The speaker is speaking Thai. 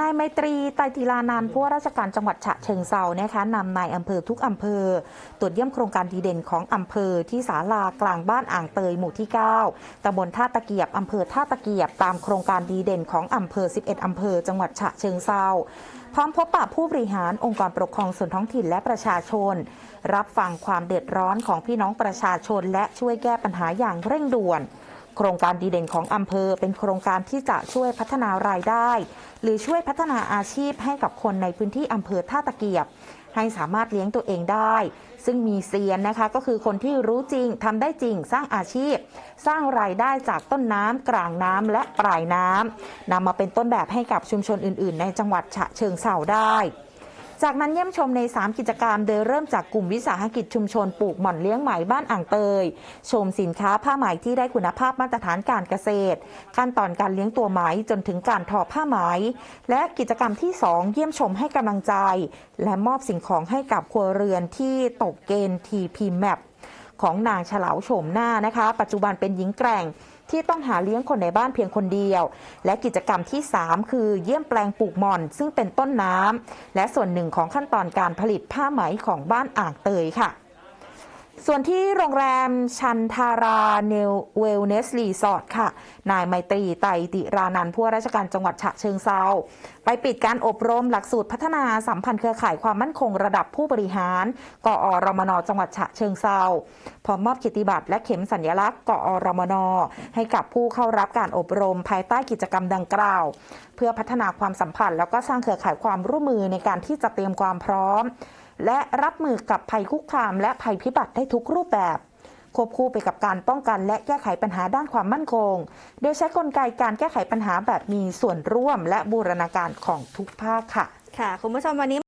นายไมตรีไตรติลานันท์ผู้ว่าราชการจังหวัดฉะเชิงเซานะคะนำนายอำเภอทุกอำเภอ ตรวจเยี่ยมโครงการดีเด่นของอำเภอที่ศาลากลางบ้านอ่างเตยหมู่ที่ 9ตำบลท่าตะเกียบอำเภอท่าตะเกียบตามโครงการดีเด่นของอำเภอ 11 อำเภอ จังหวัดฉะเชิงเซาพร้อมพบปะผู้บริหารองค์กรปกครองส่วนท้องถิ่นและประชาชน รับฟังความเดือดร้อนของพี่น้องประชาชน และช่วยแก้ปัญหาอย่างเร่งด่วน โครงการดีเด่นของอำเภอ เป็นโครงการที่จะช่วยพัฒนารายได้ หรือช่วยพัฒนาอาชีพให้กับคนในพื้นที่อำเภอท่าตะเกียบ ให้สามารถเลี้ยงตัวเองได้ ซึ่งมีเซียนนะคะก็คือคนที่รู้จริงทำได้จริงสร้างอาชีพ สร้างรายได้จากต้นน้ำกลางน้ำและปลายน้ำนำมาเป็นต้นแบบให้กับชุมชนอื่น ๆ ในจังหวัดฉะเชิงเทราได้ จากนั้นเยี่ยมชมใน 3 กิจกรรม โดยเริ่มจากกลุ่มวิสาหกิจชุมชนปลูกหม่อนเลี้ยงไหมบ้านอ่างเตย ชมสินค้าผ้าไหมที่ได้คุณภาพมาตรฐานการเกษตร ขั้นตอนการเลี้ยงตัวไหมจนถึงการทอผ้าไหม และกิจกรรมที่ 2 เยี่ยมชมให้กำลังใจ และมอบสิ่งของให้กับครัวเรือนที่ตกเกณฑ์ TP Map ของนางเฉลาวโฉมหน้านะคะ ปัจจุบันเป็นหญิงแกร่ง ที่ต้องหาเลี้ยงคนในบ้านเพียงคนเดียว และกิจกรรมที่ 3 คือเยี่ยมแปลงปลูกหม่อน ซึ่งเป็นต้นน้ำและส่วนหนึ่งของขั้นตอนการผลิตผ้าไหมของบ้านอ่างเตยค่ะ ส่วนที่โรงแรมชันทาราเนลเวลเนสรีสอร์ทค่ะ นายไมตรีไตติรานันผู้ว่าราชการจังหวัดฉะเชิงเซาไปปิดการอบรมหลักสูตรพัฒนาสัมพันธ์เครือข่ายความมั่นคงระดับผู้บริหาร กอรมนจังหวัดฉะเชิงเซาพร้อมมอบกียรติบัตรและเข็มสัญลักษณ์ กอรมนให้กับผู้เข้ารับการอบรมภายใต้กิจกรรมดังกล่าว เพื่อพัฒนาความสัมพันธ์แล้วก็สร้างเครือข่ายความร่วมมือในการที่จะเตรียมความพร้อม และรับมือกับภัยคุกคามและภัยพิบัติได้ทุกรูปแบบควบคู่ไปกับการป้องกันและแก้ไขปัญหาด้านความมั่นคง โดยใช้กลไกการแก้ไขปัญหาแบบมีส่วนร่วมและบูรณาการของทุกภาคค่ะ ค่ะ คุณผู้ชมวันนี้